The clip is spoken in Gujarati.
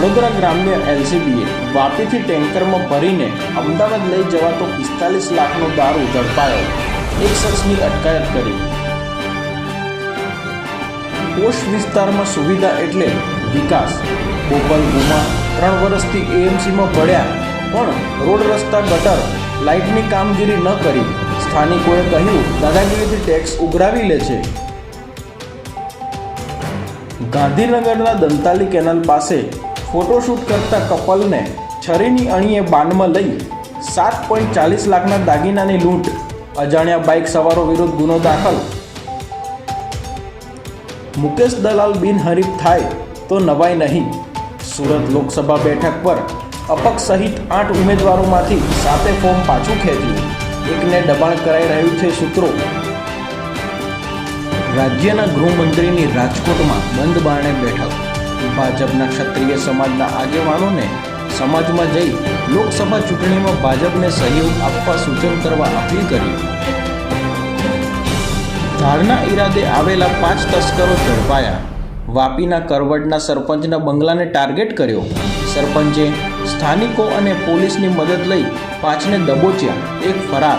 વડોદરા ગ્રામ્ય એલસીબીએ વાપીથી ટેન્કરમાં ભરીને અમદાવાદ લઈ જવાતો પિસ્તાલીસ લાખનો દારૂ ઝડપાયો. એક શખ્સની અટકાયત કરી. પોશ વિસ્તારમાં સુવિધા એટલે વિકાસ. બોપલ ગુમા ત્રણ વર્ષથી એએમસીમાં ભળ્યા પણ રોડ રસ્તા ગટર લાઇટની કામગીરી ન કરી. સ્થાનિકોએ કહ્યું, દાદાગીરીથી ટેક્સ ઉઘરાવી લે છે. ગાંધીનગરના દંતાલી કેનાલ પાસે ફોટોશૂટ કરતા કપલને છરીની અણીએ બાનમાં લઈ સાત પોઈન્ટ ચાલીસ લાખના દાગીનાની લૂંટ. અજાણ્યા બાઇક સવારો વિરુદ્ધ ગુનો દાખલ. મુકેશ દલાલ બિનહરીફ થાય તો નવાઈ નહીં. સુરત લોકસભા બેઠક પર અપક્ષ સહિત આઠ ઉમેદવારોમાંથી સાતે ફોર્મ પાછું ખેંચ્યું. એકને દબાણ કરાઈ રહ્યું છે સૂત્રો. રાજ્યના ગૃહમંત્રીની રાજકોટમાં બંધ બારણે બેઠક. ભાજપના ક્ષત્રિય સમાજના આગેવાનોને સમાજમાં જઈ લોકસભા ચૂંટણીમાં ભાજપને સહયોગ આપવા સૂચન કરવા અપીલ કરી. ધારના ઈરાદે આવેલા પાંચ તસ્કરો ઝડપાયા. વાપીના કરવડના સરપંચના બંગલાને ટાર્ગેટ કર્યો. સરપંચે સ્થાનિકો અને પોલીસની મદદ લઈ પાંચને દબોચ્યા. એક ફરાર